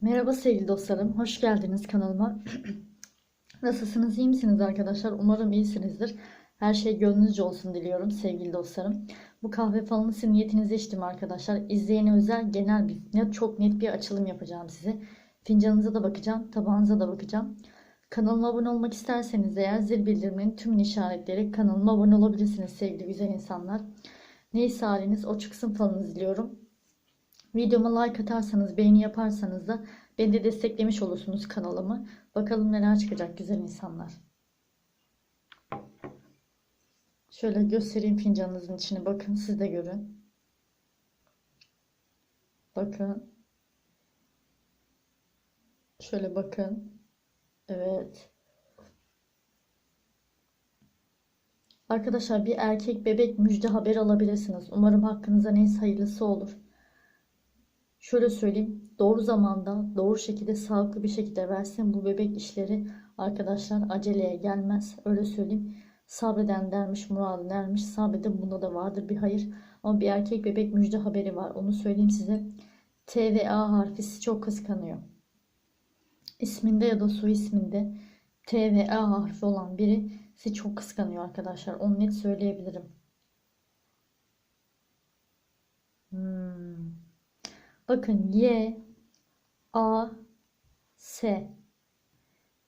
Merhaba sevgili dostlarım, hoş geldiniz kanalıma. Nasılsınız, iyi misiniz arkadaşlar? Umarım iyisinizdir. Her şey gönlünüzce olsun diliyorum sevgili dostlarım. Bu kahve falını sizin niyetinize içtim arkadaşlar. İzleyene özel genel bir, net, çok net bir açılım yapacağım size. Fincanınıza da bakacağım, tabağınıza da bakacağım. Kanalıma abone olmak isterseniz eğer zil bildirimlerinin tümünü işaretleyerek kanalıma abone olabilirsiniz sevgili güzel insanlar. Neyse haliniz o çıksın falınızı diliyorum. Videoma like atarsanız, beğeni yaparsanız da beni de desteklemiş olursunuz kanalımı. Bakalım neler çıkacak güzel insanlar. Şöyle göstereyim fincanınızın içini. Bakın siz de görün. Bakın. Şöyle bakın. Evet. Arkadaşlar bir erkek bebek müjde haberi alabilirsiniz. Umarım hakkınıza neyse hayırlısı olur. Şöyle söyleyeyim. Doğru zamanda, doğru şekilde, sağlıklı bir şekilde versin bu bebek işleri arkadaşlar aceleye gelmez. Öyle söyleyeyim. Sabreden dermiş, muradı dermiş. Sabreden bunda da vardır bir hayır. Ama bir erkek bebek müjde haberi var. Onu söyleyeyim size. T ve A harfi çok kıskanıyor. İsminde ya da soy isminde T ve A harfi olan biri sizi çok kıskanıyor arkadaşlar. Onu net söyleyebilirim. Hmm. Bakın Y A S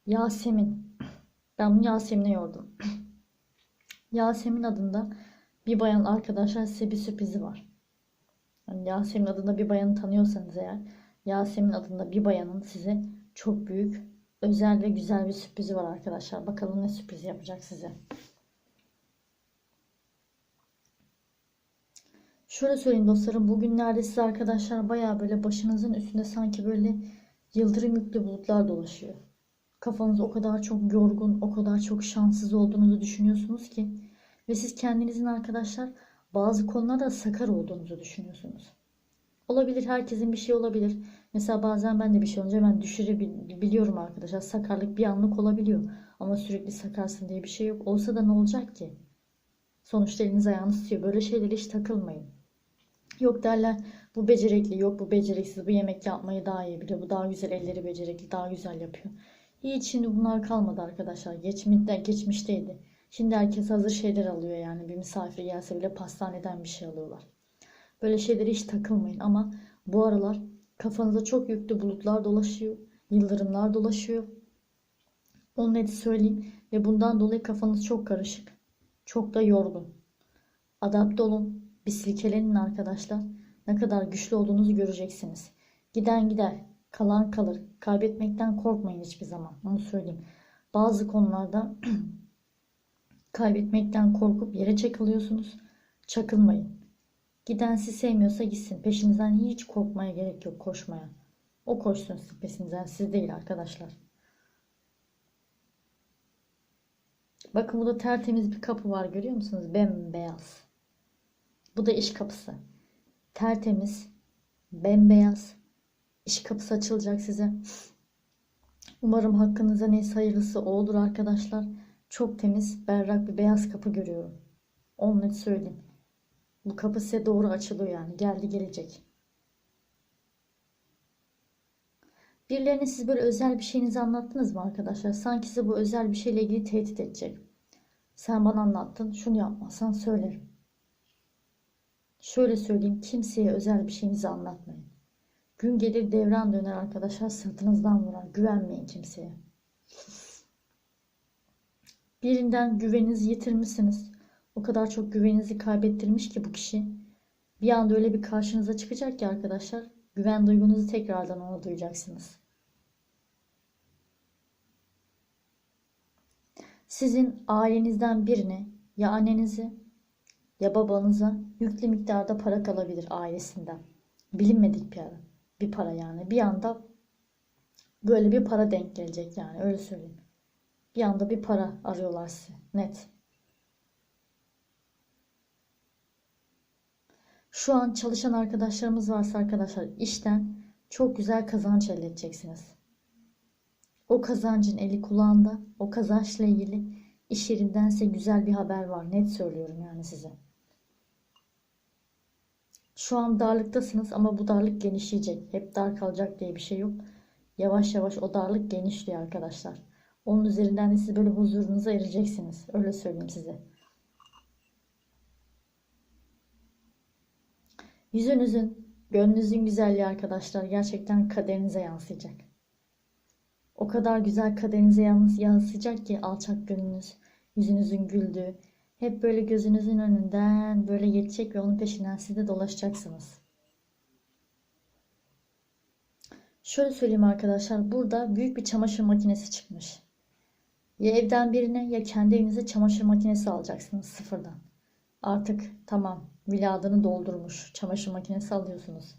Yasemin. Ben bunu Yasemin'e yordum. Yasemin adında bir bayan arkadaşlar size bir sürprizi var. Yani Yasemin adında bir bayanı tanıyorsanız eğer Yasemin adında bir bayanın size çok büyük, özel ve güzel bir sürprizi var arkadaşlar. Bakalım ne sürpriz yapacak size. Şöyle söyleyeyim dostlarım. Bugünlerde size arkadaşlar baya böyle başınızın üstünde sanki böyle yıldırım yüklü bulutlar dolaşıyor. Kafanız o kadar çok yorgun, o kadar çok şanssız olduğunuzu düşünüyorsunuz ki. Ve siz kendinizin arkadaşlar bazı konularda sakar olduğunuzu düşünüyorsunuz. Olabilir herkesin bir şey olabilir. Mesela bazen ben de bir şey olunca ben düşürebiliyorum arkadaşlar. Sakarlık bir anlık olabiliyor. Ama sürekli sakarsın diye bir şey yok. Olsa da ne olacak ki? Sonuçta eliniz ayağınız tutuyor. Böyle şeylere hiç takılmayın. Yok derler bu becerikli, yok bu beceriksiz, bu yemek yapmayı daha iyi biliyor, bu daha güzel elleri becerikli, daha güzel yapıyor. Hiç şimdi bunlar kalmadı arkadaşlar. Geçmişte, geçmişteydi. Şimdi herkes hazır şeyler alıyor yani. Bir misafir gelse bile pastaneden bir şey alıyorlar. Böyle şeylere hiç takılmayın ama bu aralar kafanıza çok yüklü bulutlar dolaşıyor. Yıldırımlar dolaşıyor. Onu net söyleyeyim. Ve bundan dolayı kafanız çok karışık. Çok da yorgun. Adapte olun. Bir silkelenin arkadaşlar. Ne kadar güçlü olduğunuzu göreceksiniz. Giden gider. Kalan kalır. Kaybetmekten korkmayın hiçbir zaman. Onu söyleyeyim. Bazı konularda kaybetmekten korkup yere çakılıyorsunuz. Çakılmayın. Giden sizi sevmiyorsa gitsin. Peşinizden hiç korkmaya gerek yok koşmaya. O koşsun sizin peşinizden. Siz değil arkadaşlar. Bakın burada tertemiz bir kapı var görüyor musunuz? Bembeyaz. Bu da iş kapısı. Tertemiz, bembeyaz. İş kapısı açılacak size. Umarım hakkınıza neyse hayırlısı olur arkadaşlar. Çok temiz, berrak bir beyaz kapı görüyorum. Onu net söyleyeyim. Bu kapı size doğru açılıyor yani. Geldi gelecek. Birilerine siz böyle özel bir şeyinizi anlattınız mı arkadaşlar? Sanki size bu özel bir şeyle ilgili tehdit edecek. Sen bana anlattın, şunu yapmazsan söylerim. Şöyle söyleyeyim, kimseye özel bir şeyinizi anlatmayın. Gün gelir devran döner arkadaşlar sırtınızdan vurar. Güvenmeyin kimseye. Birinden güveninizi yitirmişsiniz. O kadar çok güveninizi kaybettirmiş ki bu kişi. Bir anda öyle bir karşınıza çıkacak ki arkadaşlar. Güven duygunuzu tekrardan ona duyacaksınız. Sizin ailenizden birine ya annenizi ya babanıza yüklü miktarda para kalabilir ailesinden. Bilinmedik bir ara. Bir para yani. Bir anda böyle bir para denk gelecek yani öyle söyleyeyim. Bir anda bir para arıyorlar size. Net. Şu an çalışan arkadaşlarımız varsa arkadaşlar işten çok güzel kazanç elde edeceksiniz. O kazancın eli kulağında, o kazançla ilgili iş yerinden size güzel bir haber var. Net söylüyorum yani size. Şu an darlıktasınız ama bu darlık genişleyecek. Hep dar kalacak diye bir şey yok. Yavaş yavaş o darlık genişliyor arkadaşlar. Onun üzerinden de siz böyle huzurunuza ereceksiniz. Öyle söyleyeyim size. Yüzünüzün, gönlünüzün güzelliği arkadaşlar gerçekten kaderinize yansıyacak. O kadar güzel kaderinize yans- yansıyacak ki alçak gönlünüz, yüzünüzün güldüğü, hep böyle gözünüzün önünden böyle geçecek ve onun peşinden siz de dolaşacaksınız. Şöyle söyleyeyim arkadaşlar, burada büyük bir çamaşır makinesi çıkmış. Ya evden birine ya kendi evinize çamaşır makinesi alacaksınız sıfırdan. Artık tamam miladını doldurmuş çamaşır makinesi alıyorsunuz.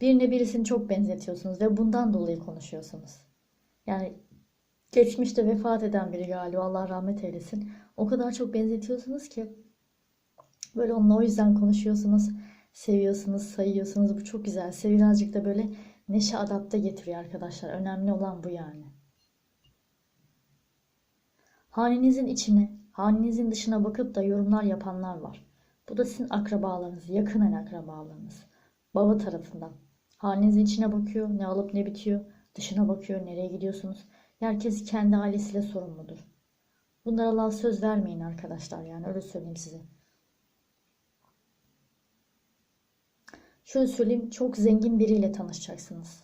Birine birisini çok benzetiyorsunuz ve bundan dolayı konuşuyorsunuz. Yani geçmişte vefat eden biri galiba Allah rahmet eylesin. O kadar çok benzetiyorsunuz ki böyle onunla o yüzden konuşuyorsunuz. Seviyorsunuz, sayıyorsunuz. Bu çok güzel. Size birazcık da böyle neşe adapte getiriyor arkadaşlar. Önemli olan bu yani. Hanenizin içine, hanenizin dışına bakıp da yorumlar yapanlar var. Bu da sizin akrabalarınız, yakın akrabalarınız. Baba tarafından. Hanenizin içine bakıyor, ne alıp ne bitiyor. Dışına bakıyor, nereye gidiyorsunuz. Herkes kendi ailesiyle sorumludur. Bunlara Allah söz vermeyin arkadaşlar yani öyle söyleyeyim size. Şöyle söyleyeyim çok zengin biriyle tanışacaksınız.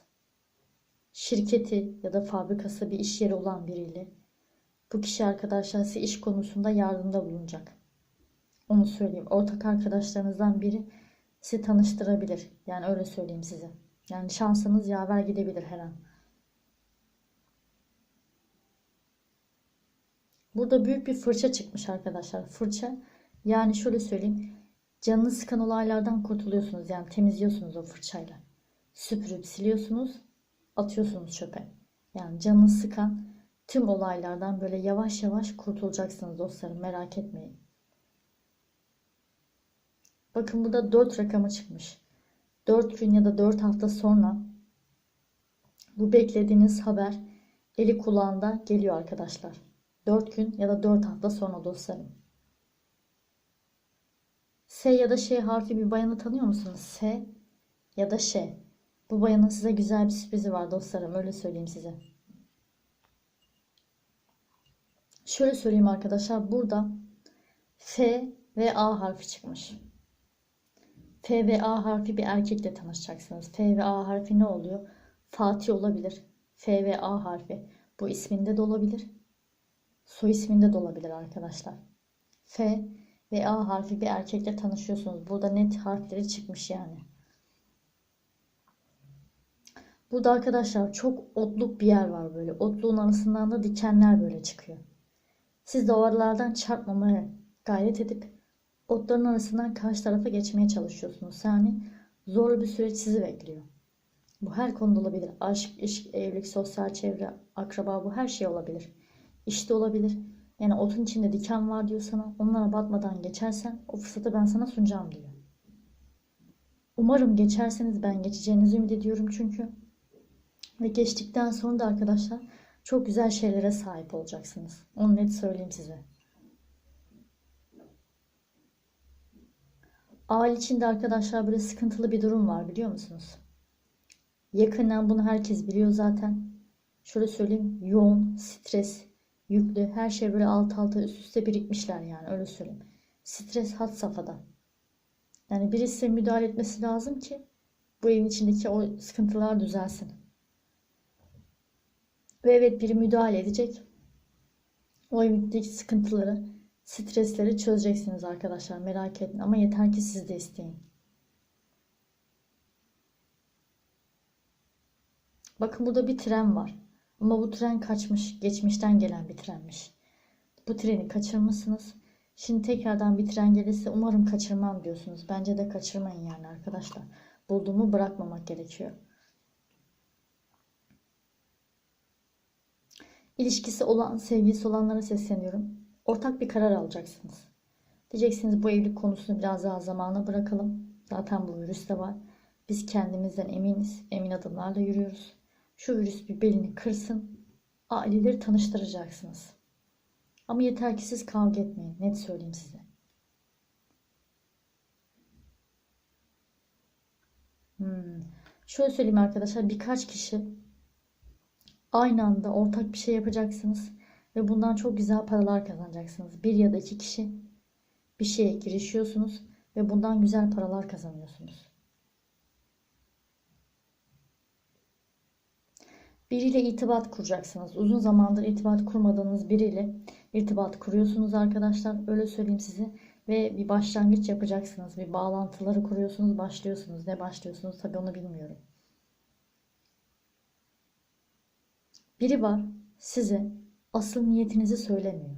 Şirketi ya da fabrikası bir iş yeri olan biriyle. Bu kişi arkadaşlar size iş konusunda yardımda bulunacak. Onu söyleyeyim. Ortak arkadaşlarınızdan biri sizi tanıştırabilir. Yani öyle söyleyeyim size. Yani şansınız yaver gidebilir her an. Burada büyük bir fırça çıkmış arkadaşlar. Fırça yani şöyle söyleyeyim. Canını sıkan olaylardan kurtuluyorsunuz. Yani temizliyorsunuz o fırçayla. Süpürüp siliyorsunuz. Atıyorsunuz çöpe. Yani canını sıkan tüm olaylardan böyle yavaş yavaş kurtulacaksınız dostlarım. Merak etmeyin. Bakın burada 4 rakamı çıkmış. 4 gün ya da 4 hafta sonra bu beklediğiniz haber eli kulağında geliyor arkadaşlar. 4 gün ya da 4 hafta sonra dostlarım. S ya da Ş harfi bir bayanı tanıyor musunuz? S ya da Ş. Bu bayanın size güzel bir sürprizi var dostlarım. Öyle söyleyeyim size. Şöyle söyleyeyim arkadaşlar. Burada F ve A harfi çıkmış. F ve A harfi bir erkekle tanışacaksınız. F ve A harfi ne oluyor? Fatih olabilir. F ve A harfi. Bu isminde de olabilir. Soy isminde de olabilir arkadaşlar. F ve A harfi bir erkekle tanışıyorsunuz. Burada net harfleri çıkmış yani. Burada arkadaşlar çok otluk bir yer var böyle. Otluğun arasından da dikenler böyle çıkıyor. Siz de o aralardan çarpmamaya gayret edip otların arasından karşı tarafa geçmeye çalışıyorsunuz. Yani zorlu bir süreç sizi bekliyor. Bu her konuda olabilir. Aşk, iş, evlilik, sosyal çevre, akraba bu her şey olabilir. İşte olabilir. Yani otun içinde diken var diyor sana. Onlara batmadan geçersen o fırsatı ben sana sunacağım diyor. Umarım geçerseniz ben geçeceğinizi ümit ediyorum çünkü. Ve geçtikten sonra da arkadaşlar çok güzel şeylere sahip olacaksınız. Onu net söyleyeyim size. Aile içinde arkadaşlar böyle sıkıntılı bir durum var biliyor musunuz? Yakından bunu herkes biliyor zaten. Şöyle söyleyeyim yoğun, stres, yüklü her şey böyle alt alta üst üste birikmişler yani öyle söyleyeyim. Stres had safhada. Yani birisi müdahale etmesi lazım ki bu evin içindeki o sıkıntılar düzelsin. Ve evet biri müdahale edecek. O evdeki sıkıntıları, stresleri çözeceksiniz arkadaşlar. Merak etmeyin ama yeter ki siz de isteyin. Bakın burada bir tren var. Ama bu tren kaçmış. Geçmişten gelen bir trenmiş. Bu treni kaçırmışsınız. Şimdi tekrardan bir tren gelirse umarım kaçırmam diyorsunuz. Bence de kaçırmayın yani arkadaşlar. Bulduğumu bırakmamak gerekiyor. İlişkisi olan, sevgilisi olanlara sesleniyorum. Ortak bir karar alacaksınız. Diyeceksiniz bu evlilik konusunu biraz daha zamana bırakalım. Zaten bu virüs de var. Biz kendimizden eminiz. Emin adımlarla yürüyoruz. Şu virüs bir belini kırsın. Aileleri tanıştıracaksınız. Ama yeter ki siz kavga etmeyin. Net söyleyeyim size. Hmm. Şöyle söyleyeyim arkadaşlar birkaç kişi aynı anda ortak bir şey yapacaksınız ve bundan çok güzel paralar kazanacaksınız. Bir ya da iki kişi bir şeye girişiyorsunuz ve bundan güzel paralar kazanıyorsunuz. Biriyle irtibat kuracaksınız. Uzun zamandır irtibat kurmadığınız biriyle irtibat kuruyorsunuz arkadaşlar. Öyle söyleyeyim size. Ve bir başlangıç yapacaksınız. Bir bağlantıları kuruyorsunuz, başlıyorsunuz. Ne başlıyorsunuz tabii onu bilmiyorum. Biri var size asıl niyetinizi söylemiyor.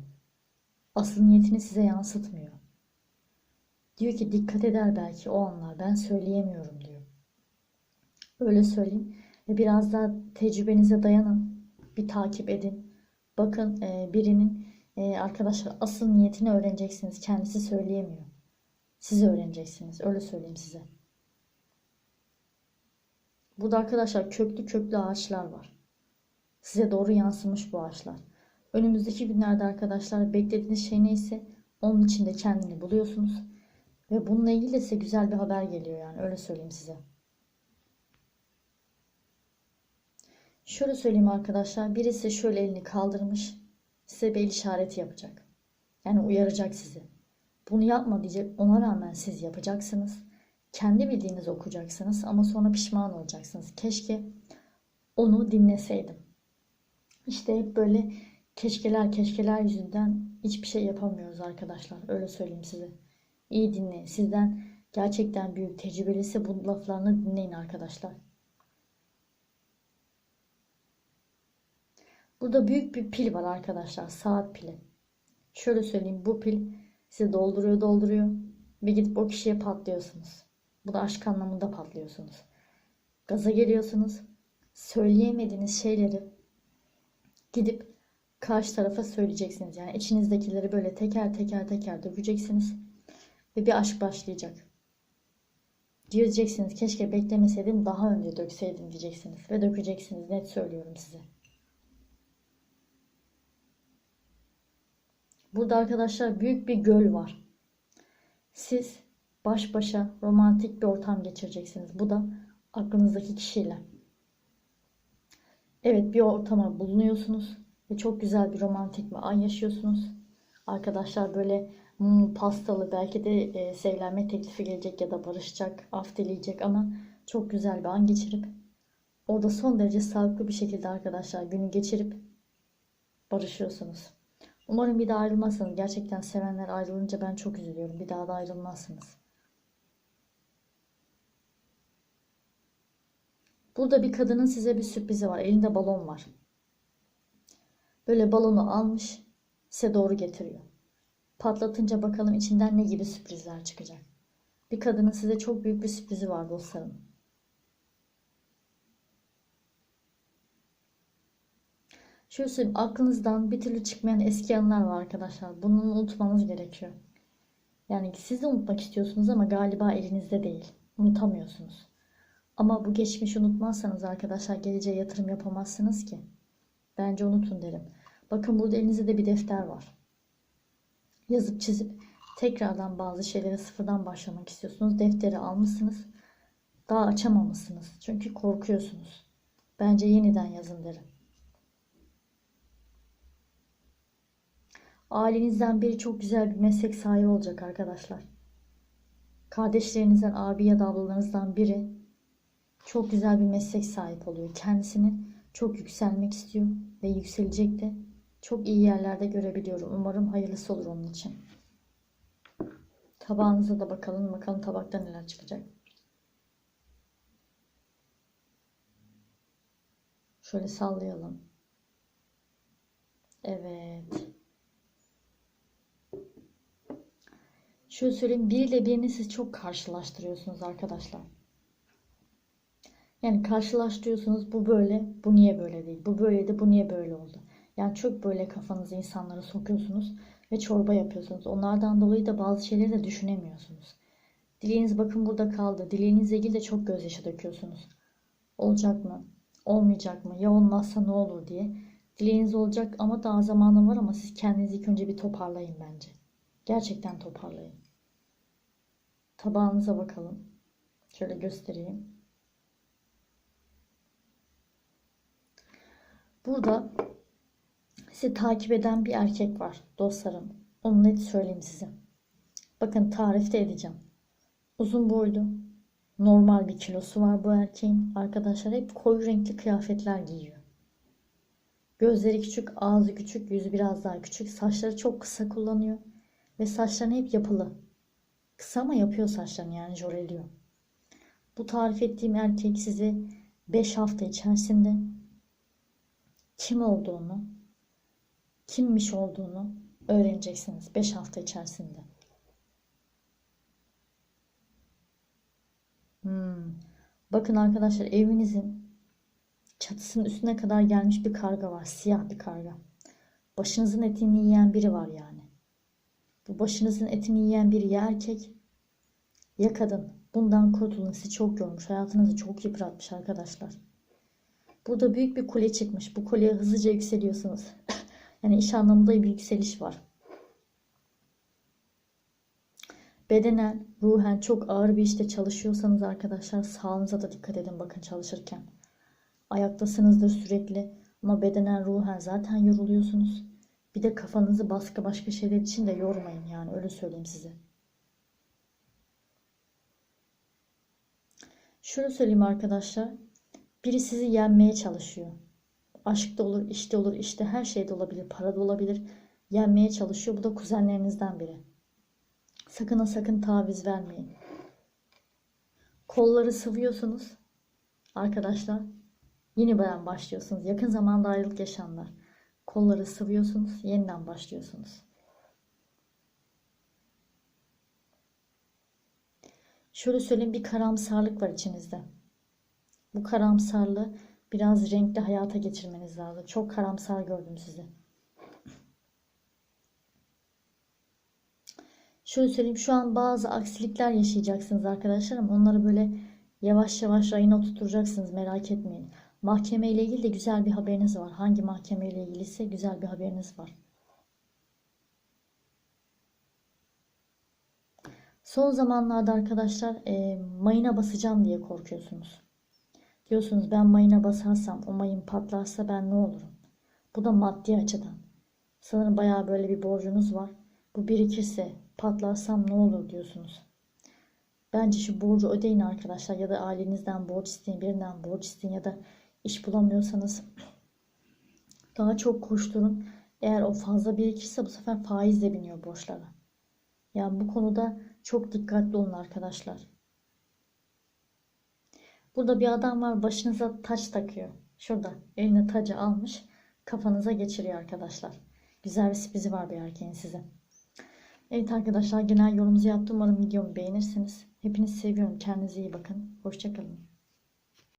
Asıl niyetini size yansıtmıyor. Diyor ki dikkat eder belki o anlar ben söyleyemiyorum diyor. Öyle söyleyeyim. Ve biraz daha tecrübenize dayanın. Bir takip edin. Bakın e, birinin e, arkadaşlar asıl niyetini öğreneceksiniz. Kendisi söyleyemiyor. Siz öğreneceksiniz. Öyle söyleyeyim size. Burada arkadaşlar köklü köklü ağaçlar var. Size doğru yansımış bu ağaçlar. Önümüzdeki günlerde arkadaşlar beklediğiniz şey neyse onun içinde kendini buluyorsunuz. Ve bununla ilgili de size güzel bir haber geliyor yani öyle söyleyeyim size. Şöyle söyleyeyim arkadaşlar. Birisi şöyle elini kaldırmış. Size bir el işareti yapacak. Yani uyaracak sizi. Bunu yapma diyecek. Ona rağmen siz yapacaksınız. Kendi bildiğinizi okuyacaksınız ama sonra pişman olacaksınız. Keşke onu dinleseydim. İşte hep böyle keşkeler keşkeler yüzünden hiçbir şey yapamıyoruz arkadaşlar. Öyle söyleyeyim size. İyi dinleyin. Sizden gerçekten büyük tecrübelisi bu laflarını dinleyin arkadaşlar. Burada büyük bir pil var arkadaşlar. Saat pili. Şöyle söyleyeyim. Bu pil sizi dolduruyor dolduruyor. Ve gidip o kişiye patlıyorsunuz. Bu da aşk anlamında patlıyorsunuz. Gaza geliyorsunuz. Söyleyemediğiniz şeyleri gidip karşı tarafa söyleyeceksiniz. Yani içinizdekileri böyle teker teker teker dökeceksiniz. Ve bir aşk başlayacak. Diyeceksiniz keşke beklemeseydim daha önce dökseydim diyeceksiniz. Ve dökeceksiniz. Net söylüyorum size. Burada arkadaşlar büyük bir göl var. Siz baş başa romantik bir ortam geçireceksiniz. Bu da aklınızdaki kişiyle. Evet bir ortama bulunuyorsunuz ve çok güzel bir romantik bir an yaşıyorsunuz. Arkadaşlar böyle mumlu pastalı belki de e, sevlenme teklifi gelecek ya da barışacak, af dileyecek ama çok güzel bir an geçirip orada son derece sağlıklı bir şekilde arkadaşlar günü geçirip barışıyorsunuz. Umarım bir daha ayrılmazsınız. Gerçekten sevenler ayrılınca ben çok üzülüyorum. Bir daha da ayrılmazsınız. Burada bir kadının size bir sürprizi var. Elinde balon var. Böyle balonu almış size doğru getiriyor. Patlatınca bakalım içinden ne gibi sürprizler çıkacak. Bir kadının size çok büyük bir sürprizi var dostlarım. Şöyle söyleyeyim, aklınızdan bir türlü çıkmayan eski anılar var arkadaşlar. Bunu unutmanız gerekiyor. Yani siz de unutmak istiyorsunuz ama galiba elinizde değil. Unutamıyorsunuz. Ama bu geçmişi unutmazsanız arkadaşlar geleceğe yatırım yapamazsınız ki. Bence unutun derim. Bakın burada elinizde de bir defter var. Yazıp çizip tekrardan bazı şeylere sıfırdan başlamak istiyorsunuz. Defteri almışsınız. Daha açamamışsınız. Çünkü korkuyorsunuz. Bence yeniden yazın derim. Ailenizden biri çok güzel bir meslek sahibi olacak arkadaşlar. Kardeşlerinizden, abi ya da ablalarınızdan biri çok güzel bir meslek sahip oluyor. Kendisini çok yükselmek istiyor ve yükselecek de çok iyi yerlerde görebiliyorum. Umarım hayırlısı olur onun için. Tabağınıza da bakalım. Bakalım tabakta neler çıkacak. Şöyle sallayalım. Evet. Şöyle söyleyeyim biriyle birini siz çok karşılaştırıyorsunuz arkadaşlar. Yani karşılaştırıyorsunuz bu böyle bu niye böyle değil bu böyleydi bu niye böyle oldu. Yani çok böyle kafanızı insanlara sokuyorsunuz ve çorba yapıyorsunuz. Onlardan dolayı da bazı şeyleri de düşünemiyorsunuz. Dileğiniz bakın burada kaldı. Dileğinizle ilgili de çok gözyaşı döküyorsunuz. Olacak mı? Olmayacak mı? Ya olmazsa ne olur diye. Dileğiniz olacak ama daha zamanı var ama siz kendinizi ilk önce bir toparlayın bence. Gerçekten toparlayın. Tabağınıza bakalım. Şöyle göstereyim. Burada sizi takip eden bir erkek var dostlarım. Onu net söyleyeyim size. Bakın tarifte edeceğim. Uzun boylu, normal bir kilosu var bu erkeğin. Arkadaşlar hep koyu renkli kıyafetler giyiyor. Gözleri küçük, ağzı küçük, yüzü biraz daha küçük. Saçları çok kısa kullanıyor. Ve saçlarını hep yapılı. Kısa ama yapıyor saçlarını yani jöleliyor. Bu tarif ettiğim erkek size 5 hafta içerisinde kim olduğunu, kimmiş olduğunu öğreneceksiniz 5 hafta içerisinde. Hmm. Bakın arkadaşlar evinizin çatısının üstüne kadar gelmiş bir karga var. Siyah bir karga. Başınızın etini yiyen biri var yani. Bu başınızın etini yiyen biri ya erkek ya kadın. Bundan kurtulun. Sizi çok yormuş. Hayatınızı çok yıpratmış arkadaşlar. Burada büyük bir kule çıkmış. Bu kuleye hızlıca yükseliyorsunuz. yani iş anlamında bir yükseliş var. Bedenen, ruhen çok ağır bir işte çalışıyorsanız arkadaşlar sağlığınıza da dikkat edin bakın çalışırken. Ayaktasınızdır sürekli ama bedenen, ruhen zaten yoruluyorsunuz. Bir de kafanızı başka başka şeyler için de yormayın yani öyle söyleyeyim size. Şunu söyleyeyim arkadaşlar. Biri sizi yenmeye çalışıyor. Aşkta olur, işte olur, işte her şeyde olabilir, parada olabilir. Yenmeye çalışıyor. Bu da kuzenlerinizden biri. Sakın ha sakın taviz vermeyin. Kolları sıvıyorsunuz. Arkadaşlar yeniden başlıyorsunuz. Yakın zamanda ayrılık yaşanlar. Kolları sıvıyorsunuz. Yeniden başlıyorsunuz. Şöyle söyleyeyim bir karamsarlık var içinizde. Bu karamsarlığı biraz renkli hayata geçirmeniz lazım. Çok karamsar gördüm sizi. Şöyle söyleyeyim şu an bazı aksilikler yaşayacaksınız arkadaşlar ama onları böyle yavaş yavaş rayına oturtacaksınız merak etmeyin. Mahkeme ile ilgili de güzel bir haberiniz var. Hangi mahkeme ile ilgiliyse güzel bir haberiniz var. Son zamanlarda arkadaşlar e, mayına basacağım diye korkuyorsunuz. Diyorsunuz ben mayına basarsam o mayın patlarsa ben ne olurum? Bu da maddi açıdan. Sanırım bayağı böyle bir borcunuz var. Bu birikirse patlarsam ne olur diyorsunuz. Bence şu borcu ödeyin arkadaşlar ya da ailenizden borç isteyin, birinden borç isteyin ya da iş bulamıyorsanız daha çok koşturun. Eğer o fazla birikirse bu sefer faizle biniyor borçlara. Yani bu konuda çok dikkatli olun arkadaşlar. Burada bir adam var başınıza taç takıyor. Şurada eline tacı almış kafanıza geçiriyor arkadaşlar. Güzel bir sürprizi var bir erkeğin size. Evet arkadaşlar genel yorumunuzu yaptım. Umarım videomu beğenirsiniz. Hepinizi seviyorum. Kendinize iyi bakın. Hoşçakalın.